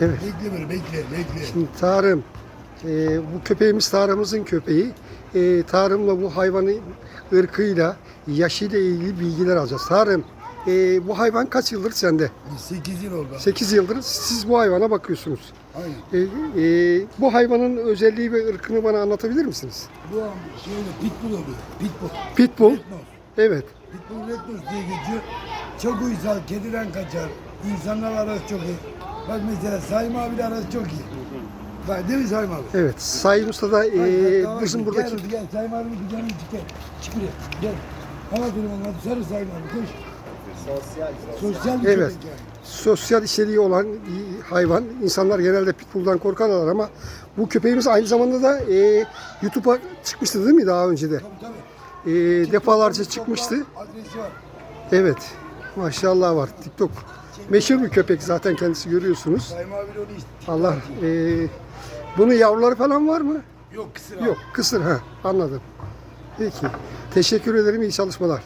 Evet. Bekle böyle bekle bekle. Şimdi Tarım, e, bu köpeğimiz Tarım'ımızın köpeği. E, Tarım'la bu hayvanın ırkıyla, yaşıyla ilgili bilgiler alacağız. Tarım, e, bu hayvan kaç yıldır sende? 8 yıl oldu. 8 yıldır siz bu hayvana bakıyorsunuz. Aynen. E, e, bu hayvanın özelliği ve ırkını bana anlatabilir misiniz? Bu an şöyle pitbull oluyor. Pitbull. Pitbull, Red nose. evet. Pitbull red nose diye geçiyor. Çok uysal, kediden kaçar. İnsanlar arası çok iyi. Bak mesela Saim abiyle arası çok iyi. Bak değil mi Saim abi? Evet, Sayın Usta da e, Bak, bak, bak, bizim gel, buradaki Gel, gel Saim abinin kucağına çık gel. Çık buraya. Gel. Aferin onları sarı Saim abi koş. Sosyal. Sosyal bir Evet. köpek yani. sosyal içeriği olan bir hayvan. İnsanlar genelde pitbull'dan korkarlar ama bu köpeğimiz aynı zamanda da e, YouTube'a çıkmıştı değil mi daha önce de? Tabii tabii. E, defalarca çıkmıştı. Adresi var. Evet. Maşallah var. TikTok. Meşhur bir köpek zaten kendisi görüyorsunuz. Allah. E, bunun yavruları falan var mı? Yok kısır. Yok. Kısır ha. Anladım. Peki. Teşekkür ederim. İyi çalışmalar.